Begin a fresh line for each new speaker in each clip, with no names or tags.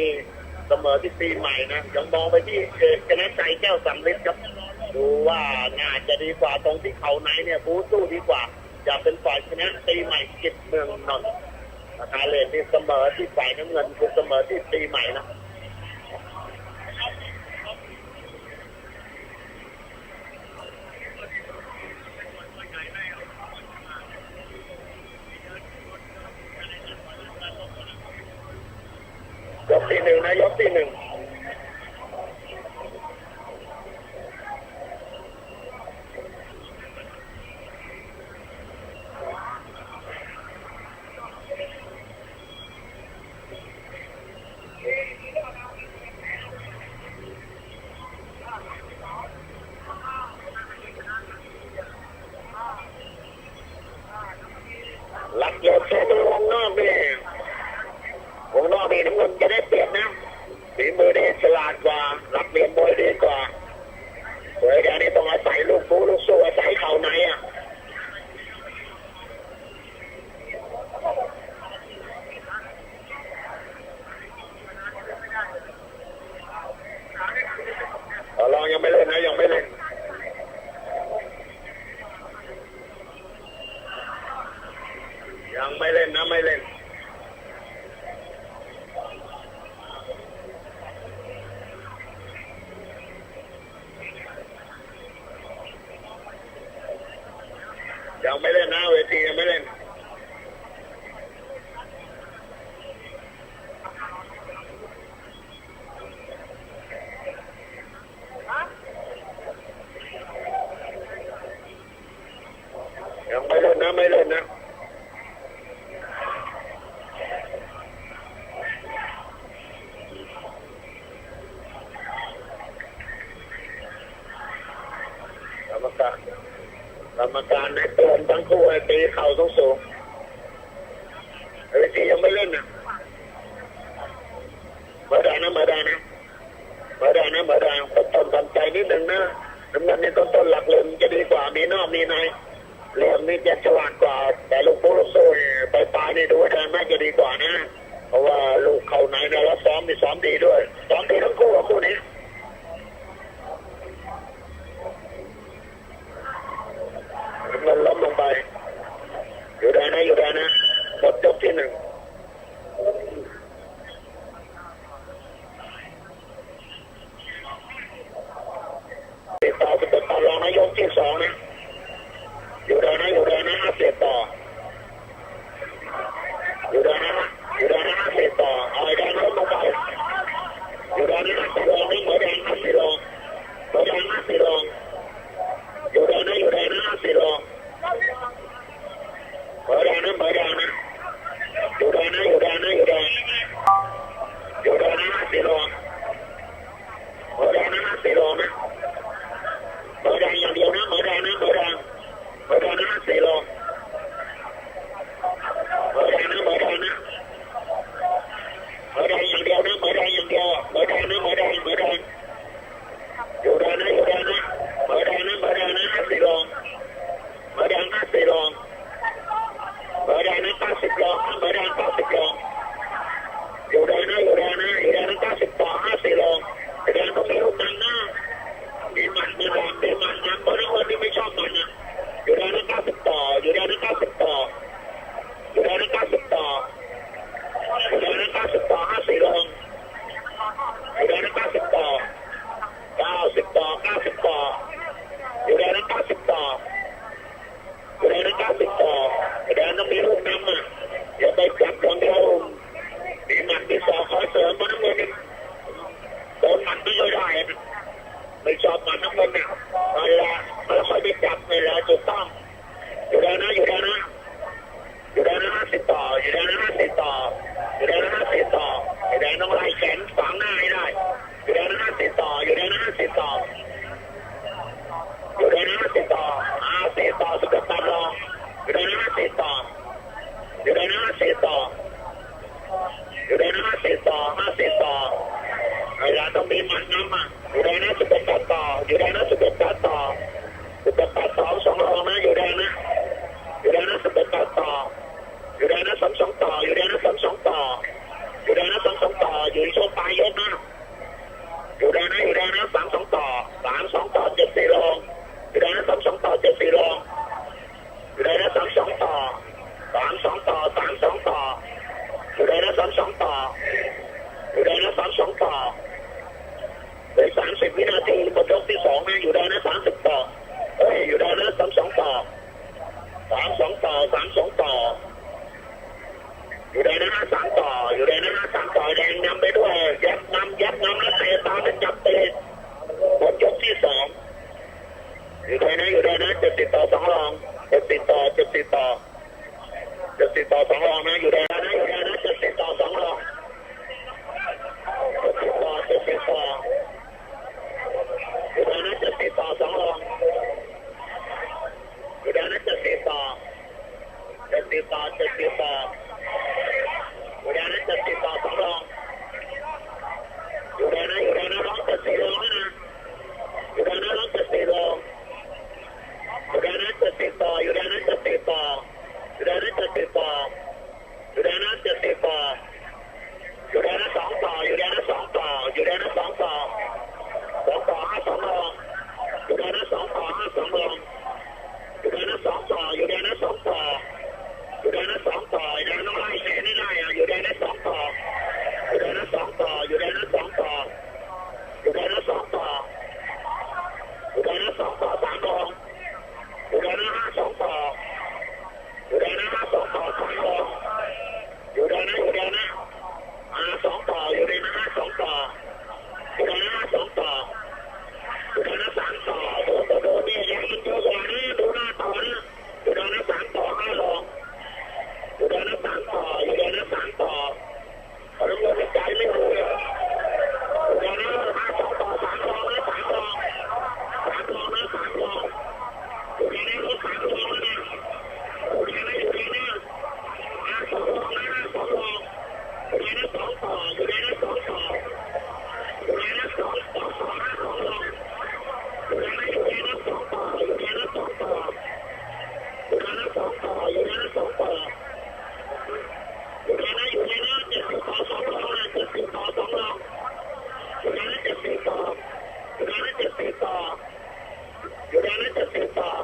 นี่เสมอที่ปีใหม่นะยังมองไปที่เอกนะใจแก้วสำลิดครับ ดูว่าน่าจะดีกว่าตรงที่เขาไหนเนี่ยบูสู้ดีกว่าอยาเป็นฝ่ายชนะปีใหม่กิจเมืองนนท์ราคาเลนที่เสมอที่ฝ่ายน้ำเงินคือเสมอที่ปีใหม่นะ ยกที่ห นายกที่หนึ่ง หลักเหลี่ยมเซตวงนอกนี่วงนอกนี่น้ำเงินจะได้เปรียบนะฝีมือได้ฉลาดก ว่าหลักเหลี่ยมมวยดีกว่าสวยแดงนี่ต้องอาศัยลูกฟูลูกสู้อาศัยเข่าในอะเอาลองยังไม่เล่นนะยังไม่เล่นยังไม่เล่นนะไม่เล่น ยังไม่เล่นนะเวทียังไม่เล่น ยังไม่เล่ นะไม่เล่นนะกรรมการกรรมการในเตือนทั้งคู่ให้ตีเข่าสูงสูงเฮ้ยทียังไม่เล่นนะมาได้นะมาได้นะมาได้นะมาได้ต้นต้นทำใจนิดหนึ่งนะน้ำเงินนี่ต้นต้นหลักเลยจะดีกว่ามีนอกมีใน เหลี่ยมนี่จะฉลาดกว่า แต่ลูกปูลูกโซ่นไปปานี่ดูว่าทางน่าจะดีกว่านะ เพราะว่าลูกเข่าในนี่ยแล้วซ้อมมีซ้อมดีด้วยซ้อมดีทั้งคู่คู่นี้เงินล้มลงไป อยู่ได้นะอยู่ได้นะหมดยกที่หนึ่งติดต่อติดต่อรองนะยกที่สองนะ อยู่ได้นะอยู่ได้นะห้าเสียต่อ อยู่ได้นะอยู่ได้นะห้าเสียต่อเอาไอ้แดงล้มลงไป อยู่ได้นะห้าสีรองนี่เหมือนแดงห้าสีรองเหมือนแดงห้าสีรอง อยู่ได้นะอยู่ได้นะห้าสีรอง เบอร์แดงนะเบอร์แดงนะอยู่แดงนะอยู่แดงนะอยู่แดงอยู่แดงนะห้าสี่โลเบอร์แดงนะห้าสี่โลนะเบอร์แดงอย่างเดียวนะเบอร์แดงนะเบอร์แดงเบอร์แดงนะห้าสี่โลเบอร์แดงนะเบอร์แดงนะเบอร์แดงอย่างเดียวนะเบอร์แดงอย่างเดียวเบอร์แดงนะเบอร์แดงเบอร์แดงอยู่แดงนะอยู่แดงนะเบอร์แดงนะเบอร์แดงนะห้าสี่โลเบอร์แดงห้าสี่โล เบอร์แดงนั้นเก้าสิบโลเบอร์แดงเก้าสิบโลอยู่แดงนะอยู่แดงนะอยู่แดงนั้นเก้าสิบต่อห้าสี่โลอยู่แดงต้องมีลูกนั้นนะมีหมัดมีแรงมีหมัดนะเพราะนักคนที่ไม่ชอบมันนะอยู่แดงนั้นเก้าสิบต่ออยู่แดงนั้นเก้าสิบต่ออยู่แดงนั้นเก้าสิบต่ออยู่แดงนั้นเก้าสิบต่อห้าสี่โลอยู่แดงนั้นเก้าสิบต่อเก้าสิบต่อเก้าสิบต่ออยู่แดงนั้นเก้าสิบต่อ แดงนั้นเก้าสิบต่อแดงต้องมีลูกน้ำอะอย่าไปจับคนเดียวมีหมัดมี ศอกคอยเสริมมันน้ำเงินนี่โดนมัดไม่ค่อยได้นะไม่ชอบมัดน้ำเงินเนี่ยนั่นแหละไม่ค่อยไปจับนี่แหละถูกต้องอยู่แดงนะอยู่แดงนะอยู่แดงนะห้าสิบต่ออยู่แดงนะห้าสิบต่ออยู่แดงนะห้าสิบต่ออยู่แดงต้องไล่แขนฝังหน้าให้ได้อยู่แดงนะห้าสิบต่ออยู่แดงนะห้าสิบต่ออยู่ในนั้นติดต่ออาติดต่อสุดตัดรองอยู่ในนั้นติดต่ออยู่ในนั้นติดต่อ จับติดหมยกที่สองอยู่ตรงนี้อยู่ตรงนี้จะติดต่อสองรองจะติดต่อจะติดต่อจะติดต่อสองรองนะอยู่ตรงนี้อยู่ตรงนี้จะติดต่อสองรองจะติดต่อจะติดต่ออยู่ตรงนี้จะติดต่อสองรองอยู่ตรงนี้จะติดต่อจะติดต่อจะติดต่อ Thank you. gudanar da sefa gudanar da sefa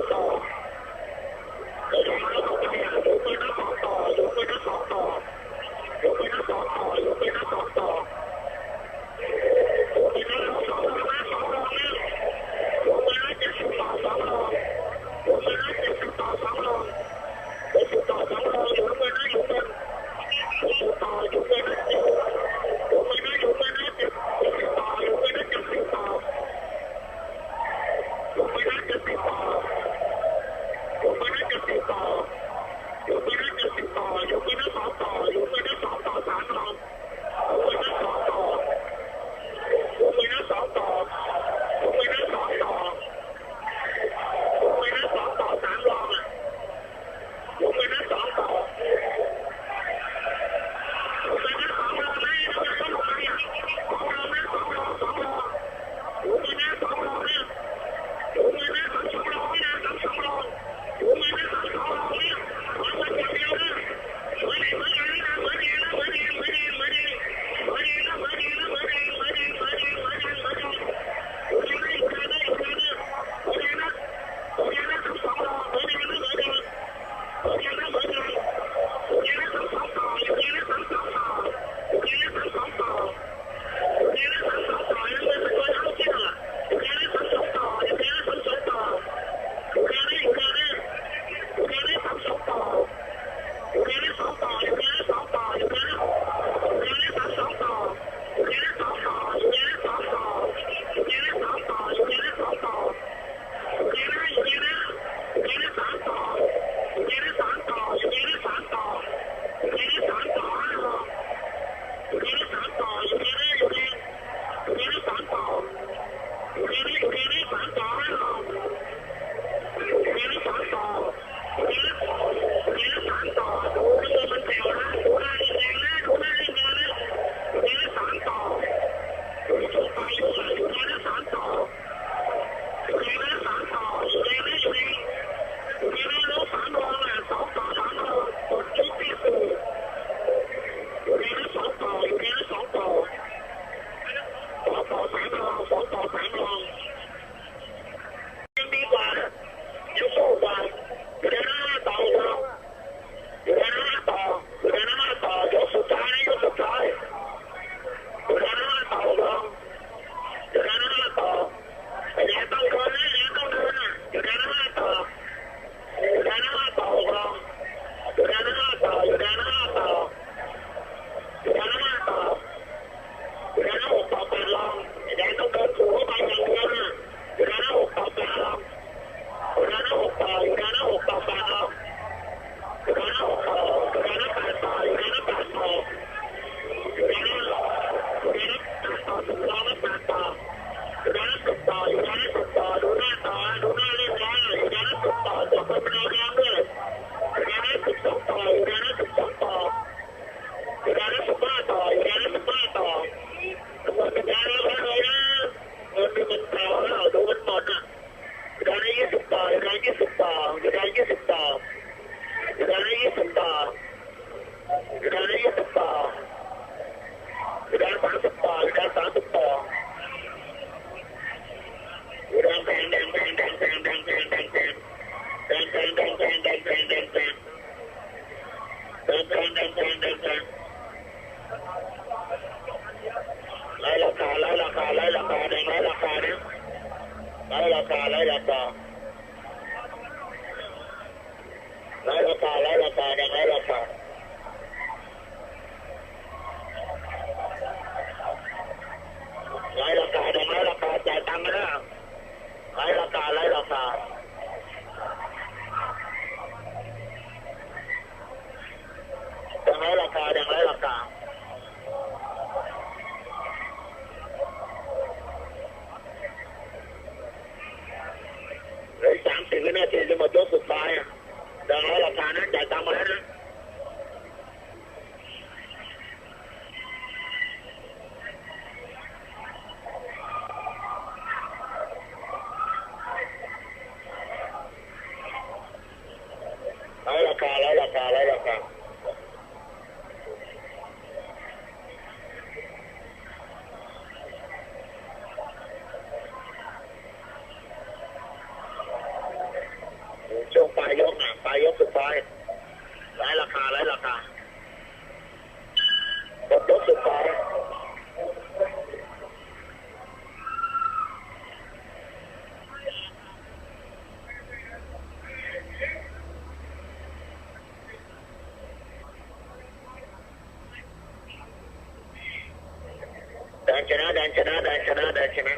ไม่ได้กระสื打ตาไม่打ด้กระสือตา lấy là cà lấy là cà lấy là cà đi, lấy là cà đi. Lấy là cà lấy là cà ชนะแ